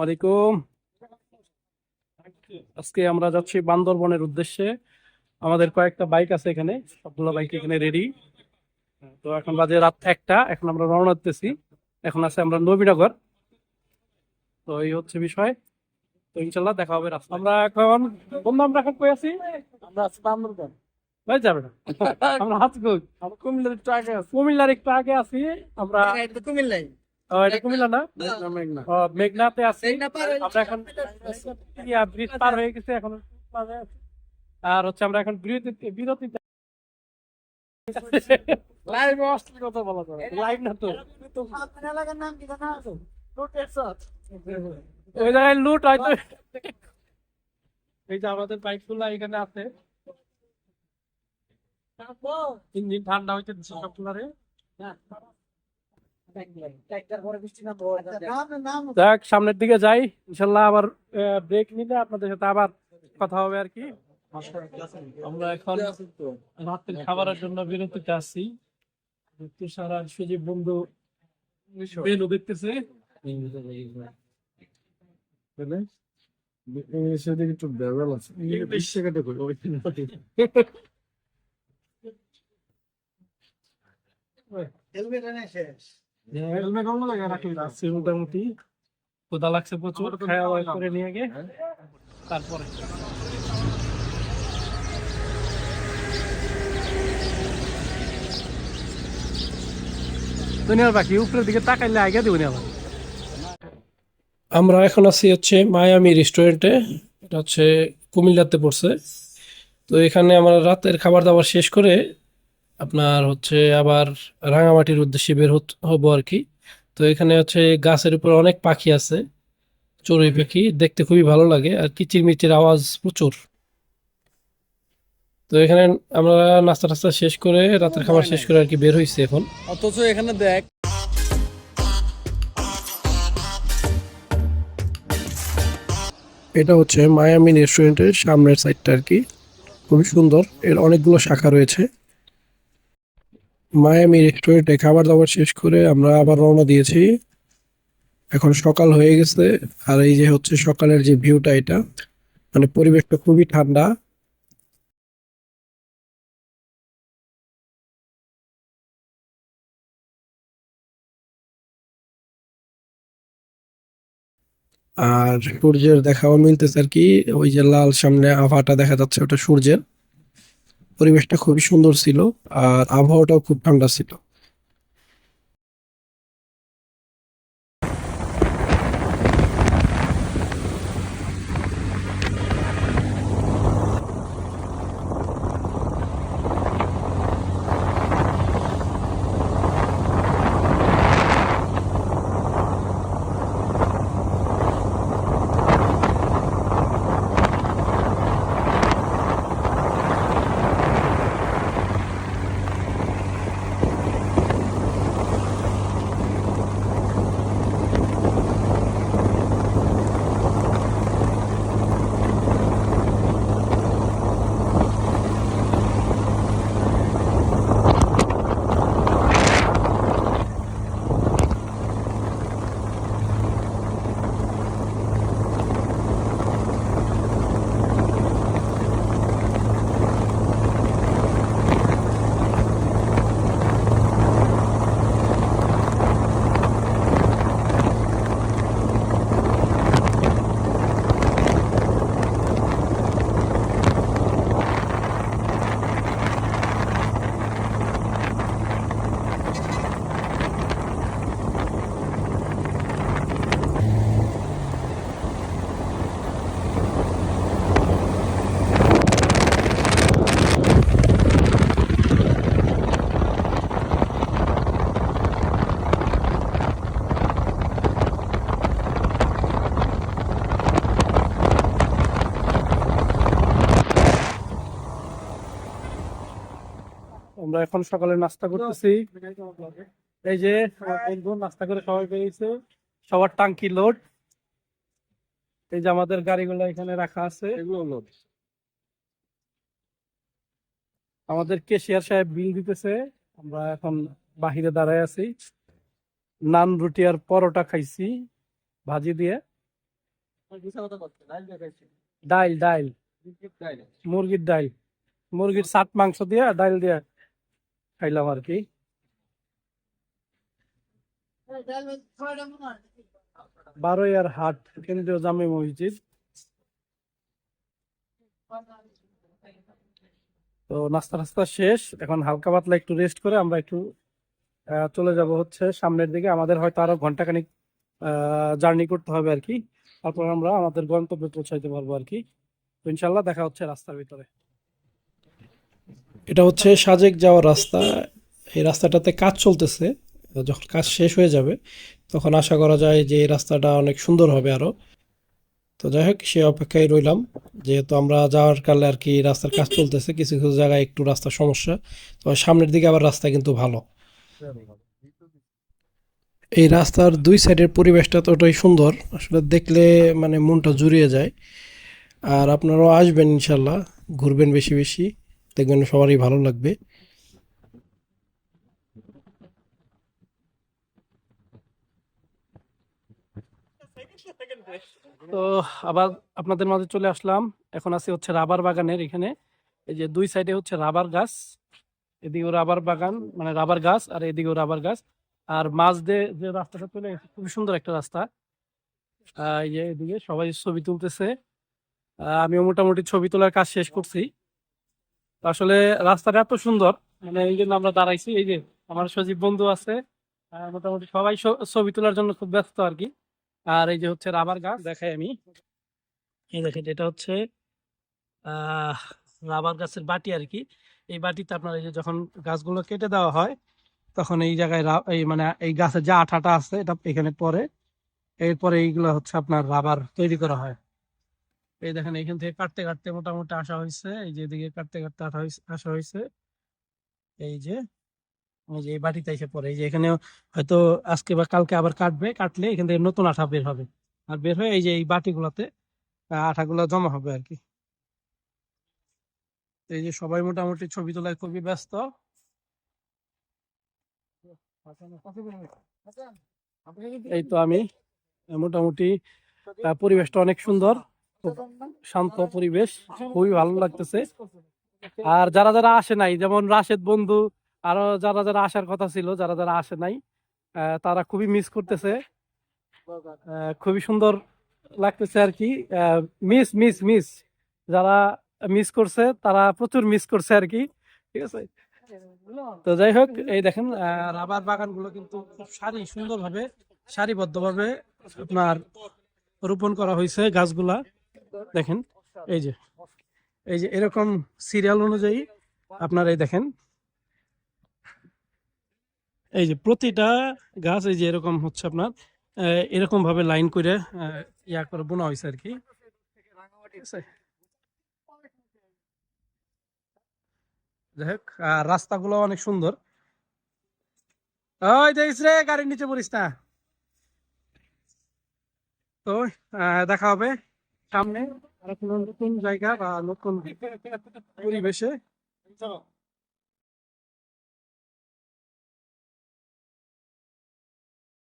আলাইকুম। আজকে আমরা যাচ্ছি বান্দরবনের উদ্দেশ্যে। আমাদের কয়েকটা বাইক আছে এখানে সবগুলো বাইক এখানে রেডি তো এখন বাজে রাত একটা এখন আমরা রওনা দিতেছি। এখন আছে আমরা নবীনগর। তো এই হচ্ছে বিষয়। তো ইনশাল্লাহ দেখা হবে রাস্তা আমরা এখন বন্ধু আমরা এখন কই আছি? আমরা আছি বান্দরবান। ভাই যাবে না। আমরা হাত কুমিল্লার একটু আগে আছি। কুমিল্লার একটু আগে আছি। আমরা কুমিল্লাই। এটা কুমিল্লা না? মেঘনা মেঘনাতে আছি। আমরা এখন ব্রিজ পার হয়ে গেছে এখন আর হচ্ছে আমরা এখন বিরতি বিরতি লাইভ অস্ট্রেল কথা বলা যাবে লাইভ না তো। এলাকার নাম কি জানা আছে? ওই জায়গায় লুট হয়তো এই যে আমাদের বাইকগুলা এখানে আছে। ইঞ্জিন ঠান্ডা সবগুলারে। যাক সামনের দিকে যাই। ইনশাল্লাহ আবার ব্রেক নিলে আপনাদের সাথে আবার কথা হবে আর কি। আমরা এখন রাতের খাবারের জন্য বিরতিতে আছি। তুষার আর সুজীব বন্ধু মেনু দেখতেছে। একটু বেড়াল আছে। ইংলিশ করি। হেলমেট অন্য জায়গায় রাখি আছি মোটামুটি লাগছে প্রচুর খাওয়া দাওয়া করে নিয়ে গে তারপরে। দুনিয়ার বাকি উপরের দিকে তাকাইলে আগে আবার। আমরা এখন আছি হচ্ছে মায়ামি রেস্টুরেন্টে এটা হচ্ছে কুমিল্লাতে পড়ছে। তো এখানে আমরা রাতের খাবার দাবার শেষ করে আপনার হচ্ছে আবার রাঙামাটির উদ্দেশ্যে বের হত- হব আর কি। তো এখানে হচ্ছে গাছের উপর অনেক পাখি আছে চড়ুই পাখি দেখতে খুবই ভালো লাগে আর কিচিরমিচির আওয়াজ প্রচুর। তো এখানে আমরা নাস্তা টাস্তা শেষ করে রাতের খাবার শেষ করে আর কি বের হয়েছি এখন। অথচ এখানে দেখ। এটা হচ্ছে মায়ামি রেস্টুরেন্টের সামনের সাইডটা আর কি। খুবই সুন্দর এর অনেকগুলো শাখা রয়েছে। মায়ামি রেস্টুরেন্টে খাবার দাবার শেষ করে আমরা আবার রওনা দিয়েছি। এখন সকাল হয়ে গেছে, আর এই যে হচ্ছে সকালের যে ভিউটা এটা মানে পরিবেশটা খুবই ঠান্ডা। আর সূর্যের দেখাও মিলতেছে আর কি, ওই যে লাল সামনে আভাটা দেখা যাচ্ছে ওটা সূর্যের। পরিবেশটা খুবই সুন্দর ছিল আর আবহাওয়াটাও খুব ঠান্ডা ছিল। আমরা এখন সকালে নাস্তা করতেছি। এই যে বন্ধু নাস্তা করে সবাই পেয়েছে সবার টাঙ্কি লোড এই যে আমাদের গাড়িগুলো এখানে রাখা আছে। এগুলো লোড আমাদের কেশিয়ার সাহেব বিল দিতেছে। আমরা এখন বাহিরে দাঁড়ায় আছি। নান রুটি আর পরোটা খাইছি ভাজি দিয়ে। ডাইল ডাইল। মুরগির ডাইল। মুরগির সাত মাংস দিয়ে ডাইল দিয়ে। খাইলাম আর কি। বারোয়ার হাট কেন্দ্রীয় জামে মসজিদ। তো নাস্তা নাস্তা শেষ। এখন হালকা পাতলা একটু রেস্ট করে আমরা একটু চলে যাব হচ্ছে সামনের দিকে। আমাদের হয়তো আরও ঘন্টাখানিক জার্নি করতে হবে আর কি। তারপর আমরা আমাদের গন্তব্যে পৌঁছাইতে পারব আর কি। ইনশাল্লাহ দেখা হচ্ছে রাস্তার ভিতরে। এটা হচ্ছে সাজেক যাওয়ার রাস্তা। এই রাস্তাটাতে কাজ চলতেছে। যখন কাজ শেষ হয়ে যাবে, তখন আশা করা যায় যে এই রাস্তাটা অনেক সুন্দর হবে আরও। তো যাই হোক, সে অপেক্ষায় রইলাম। যেহেতু আমরা যাওয়ার কালে আর কি রাস্তার কাজ চলতেছে, কিছু কিছু জায়গায় একটু রাস্তার সমস্যা। তো সামনের দিকে আবার রাস্তা কিন্তু ভালো। এই রাস্তার দুই সাইডের পরিবেশটা ততটাই সুন্দর। আসলে দেখলে মানে মনটা জুড়িয়ে যায়। আর আপনারাও আসবেন ইনশাল্লাহ, ঘুরবেন বেশি বেশি। দেখবেন সবারই ভালো লাগবে। তো আবার আপনাদের মাঝে চলে আসলাম। এখন আছি হচ্ছে রাবার বাগানের এখানে। এই যে দুই সাইডে হচ্ছে রাবার গাছ, এদিকেও রাবার বাগান মানে রাবার গাছ আর এদিকেও রাবার গাছ। আর মাঝ দিয়ে যে রাস্তাটা চলে গেছে, খুবই সুন্দর একটা রাস্তা। এই যে এদিকে সবাই ছবি তুলতেছে। আমিও মোটামুটি ছবি তোলার কাজ শেষ করছি। আসলে রাস্তাটা এত সুন্দর মানে এই জন্য আমরা দাঁড়াইছি। এই যে আমার সজীব বন্ধু আছে মোটামুটি সবাই ছবি তোলার জন্য খুব ব্যস্ত আর কি। আর এই যে হচ্ছে রাবার গাছ। দেখাই আমি। এই দেখেন, এটা হচ্ছে রাবার গাছের বাটি আর কি। এই বাটিতে আপনার এই যে যখন গাছগুলো কেটে দেওয়া হয়, তখন এই জায়গায় এই মানে এই গাছের যে আঠাটা আছে, এটা এখানে পরে এরপরে এইগুলো হচ্ছে আপনার রাবার তৈরি করা হয়। এই দেখেন এখান থেকে কাটতে কাটতে মোটামুটি আসা হয়েছে। এই যে এদিকে কাটতে কাটতে আসা হয়েছে এই যে এই যে বাটিতে এসে পড়ে। এই যে এখানে হয়তো আজকে বা কালকে আবার কাটবে। কাটলে এখান থেকে নতুন আঠা বের হবে। আর বের হয়ে এই যে এই বাটিগুলোতে আঠাগুলো জমা হবে আর কি। এই যে সবাই মোটামুটি ছবি তোলায় খুবই ব্যস্ত। এই তো আমি, মোটামুটি পরিবেশটা অনেক সুন্দর। শান্ত পরিবেশ, খুবই ভালো লাগতেছে। আর যারা যারা আসে নাই, যেমন রাশেদ বন্ধু, আরও যারা যারা আসার কথা ছিল, যারা যারা আসে নাই তারা খুবই মিস করতেছে। খুবই সুন্দর লাগতেছে আর কি। মিস মিস মিস যারা মিস করছে, তারা প্রচুর মিস করছে আর কি। ঠিক আছে? তো যাই হোক, এই দেখেন রাবার বাগানগুলো কিন্তু খুব সারি, সুন্দরভাবে সারিবদ্ধভাবে আপনার রোপণ করা হয়েছে গাছগুলা। দেখেন, এই যে এই যে এরকম সিরিয়াল অনুযায়ী আপনার এই দেখেন, এই যে প্রতিটা গাছ এই যে এরকম হচ্ছে আপনার এরকম ভাবে লাইন করে ইয়া করে বোনা হয়েছে আর কি। আর রাস্তাগুলো অনেক সুন্দর। ওই দেখিস রে, গাড়ির নিচে পড়িস তো দেখা হবে। সামনে আর কোনো নতুন জায়গা বা নতুন পরিবেশে।